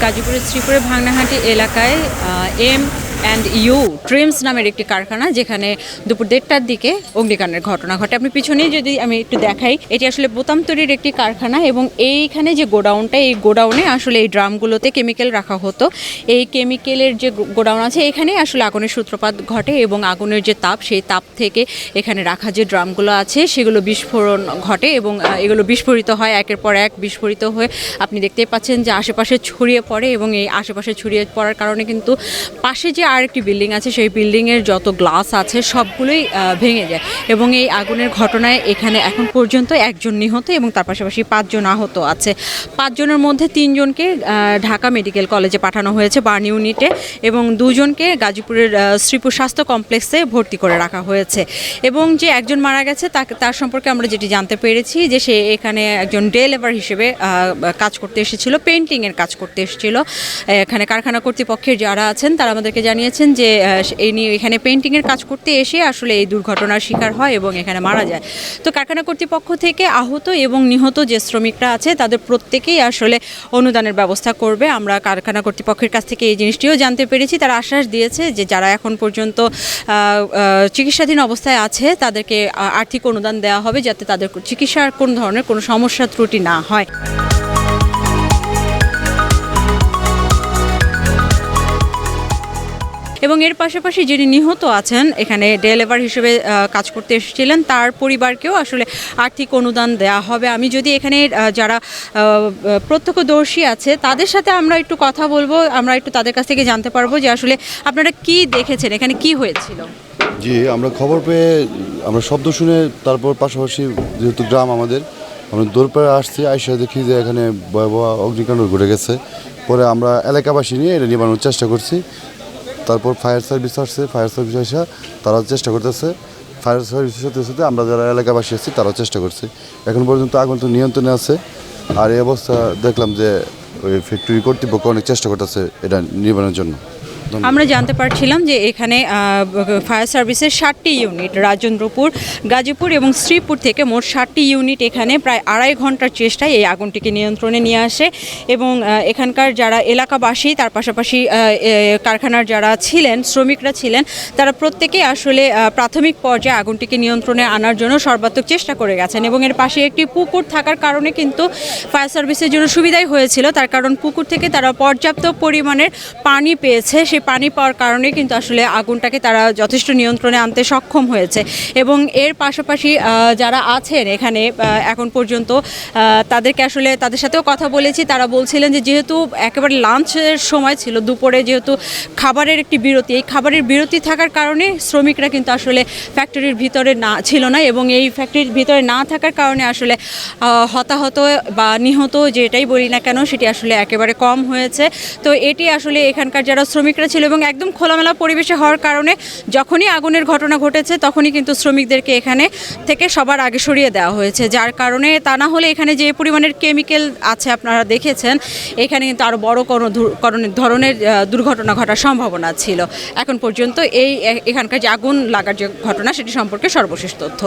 গাজীপুরের শ্রীপুরের ভাঙনাহাটি এলাকায় M and you trims নামের একটি কারখানা যেখানে দুপুর দেড়টার দিকে অগ্নিকাণ্ডের ঘটনা ঘটে। আপনি পিছনেই যদি আমি একটু দেখাই, এটি আসলে বোতাম তৈরির একটি কারখানা এবং এইখানে যে গোডাউনটা, এই গোডাউনে আসলে এই ড্রামগুলোতে কেমিক্যাল রাখা হতো। এই কেমিক্যালের যে গোডাউন আছে, এখানেই আসলে আগুনের সূত্রপাত ঘটে এবং আগুনের যে তাপ, সেই তাপ থেকে এখানে রাখা যে ড্রামগুলো আছে, সেগুলো বিস্ফোরণ ঘটে এবং এগুলো বিস্ফোরিত হয়, একের পর এক বিস্ফোরিত হয়ে আপনি দেখতেই পাচ্ছেন যে আশেপাশে ছড়িয়ে পড়ে এবং এই আশেপাশে ছড়িয়ে পড়ার কারণে কিন্তু পাশে যে আরেকটি বিল্ডিং আছে, সেই বিল্ডিংয়ের যত গ্লাস আছে সবগুলোই ভেঙে যায়। এবং এই আগুনের ঘটনায় এখানে এখন পর্যন্ত একজন নিহত এবং তার পাশাপাশি পাঁচজন আহত আছে। পাঁচজনের মধ্যে তিনজনকে ঢাকা মেডিকেল কলেজে পাঠানো হয়েছে বার্ন ইউনিটে এবং দুজনকে গাজীপুরের শ্রীপুর স্বাস্থ্য কমপ্লেক্সে ভর্তি করে রাখা হয়েছে। এবং যে একজন মারা গেছে, তাকে, তার সম্পর্কে আমরা যেটি জানতে পেরেছি যে সে এখানে একজন ডে লেবার হিসেবে কাজ করতে এসেছিল পেন্টিংয়ের কাজ করতে এসেছিল। এখানে কারখানা কর্তৃপক্ষের যারা আছেন, তারা আমাদেরকে জানিয়েছেন যে এই নিয়ে এখানে পেন্টিংয়ের কাজ করতে এসে আসলে এই দুর্ঘটনার শিকার হয় এবং এখানে মারা যায়। তো কারখানা কর্তৃপক্ষ থেকে আহত এবং নিহত যে শ্রমিকরা আছে, তাদের প্রত্যেকেই আসলে অনুদানের ব্যবস্থা করবে। আমরা কারখানা কর্তৃপক্ষের কাছ থেকে এই জিনিসটিও জানতে পেরেছি। তারা আশ্বাস দিয়েছে যে, যারা এখন পর্যন্ত চিকিৎসাধীন অবস্থায় আছে, তাদেরকে আর্থিক অনুদান দেওয়া হবে যাতে তাদের চিকিৎসার কোনো ধরনের কোনো সমস্যা ত্রুটি না হয়। এবং এর পাশাপাশি যিনি নিহত আছেন, এখানে ডেলিভার হিসেবে কাজ করতে এসেছিলেন, তার পরিবারকেও আসলে আর্থিক অনুদান দেওয়া হবে। আমি যদি এখানে যারা প্রত্যক্ষদর্শী আছে, তাদের সাথে আমরা একটু কথা বলব, আমরা একটু তাদের কাছ থেকে জানতে পারব যে আসলে আপনারা কি দেখেছেন, এখানে কি হয়েছিল? জি, আমরা খবর পেয়ে, আমরা শব্দ শুনে তারপর পাশাপাশি যেহেতু গ্রাম আমাদের, আমরা দৌড়পাড়ে আসছি আইসা দেখি যে এখানে ভয়াবহ অগ্নিকাণ্ড ঘটে গেছে। পরে আমরা এলাকাবাসী নিয়ে এটা নিবানোর চেষ্টা করছি। তারপর ফায়ার সার্ভিস আসছে, ফায়ার সার্ভিস আসে তারা চেষ্টা করতেছে। ফায়ার সার্ভিসের সাথে সাথে আমরা যারা এলাকাবাসী আছি, তারাও চেষ্টা করছে। এখন পর্যন্ত আগুন তো নিয়ন্ত্রণে আছে। আর এই অবস্থা দেখলাম যে ওই ফ্যাক্টরি কর্তৃপক্ষ অনেক চেষ্টা করতেছে এটা নির্মাণের জন্য। আমরা জানতে পারছিলাম যে এখানে ফায়ার সার্ভিসের ষাটটি ইউনিট, রাজেন্দ্রপুর, গাজীপুর এবং শ্রীপুর থেকে মোট ষাটটি ইউনিট এখানে প্রায় আড়াই ঘণ্টার চেষ্টায় এই আগুনটিকে নিয়ন্ত্রণে নিয়ে আসে এবং এখানকার যারা এলাকাবাসী, তার পাশাপাশি কারখানার যারা ছিলেন, শ্রমিকরা ছিলেন, তারা প্রত্যেকেই আসলে প্রাথমিক পর্যায়ে আগুনটিকে নিয়ন্ত্রণে আনার জন্য সর্বাত্মক চেষ্টা করে গেছেন এবং এর পাশে একটি পুকুর থাকার কারণে কিন্তু ফায়ার সার্ভিসের জন্য সুবিধাই হয়েছিল। তার কারণ পুকুর থেকে তারা পর্যাপ্ত পরিমাণের পানি পেয়েছে। সেই পানি পাওয়ার কারণে কিন্তু আসলে আগুনটাকে তারা যথেষ্ট নিয়ন্ত্রণে আনতে সক্ষম হয়েছে। এবং এর পাশাপাশি যারা আছেন এখানে এখন পর্যন্ত তাদেরকে আসলে তাদের সাথেও কথা বলেছি। তারা বলছিলেন যে, যেহেতু একেবারে লাঞ্চের সময় ছিল, দুপুরে যেহেতু খাবারের একটি বিরতি, এই খাবারের বিরতি থাকার কারণে শ্রমিকরা কিন্তু আসলে ফ্যাক্টরির ভিতরে না, ছিল না এবং এই ফ্যাক্টরির ভিতরে না থাকার কারণে আসলে হতাহত বা নিহত যেটাই বলি না কেন, সেটি আসলে একেবারে কম হয়েছে। তো এটি আসলে এখানকার যারা শ্রমিকরা ছিল এবং একদম খোলামেলা পরিবেশে হওয়ার কারণে যখনই আগুনের ঘটনা ঘটেছে, তখনই কিন্তু শ্রমিকদেরকে এখানে থেকে সবার আগে সরিয়ে দেওয়া হয়েছে। যার কারণে তা না হলে এখানে যে পরিমাণের কেমিক্যাল আছে আপনারা দেখেছেন, এখানে কিন্তু আরও বড় কোনো ধরনের দুর্ঘটনা ঘটার সম্ভাবনা ছিল। এখন পর্যন্ত এই এখানকার যে আগুন লাগার যে ঘটনা, সেটি সম্পর্কে সর্বশেষ তথ্য।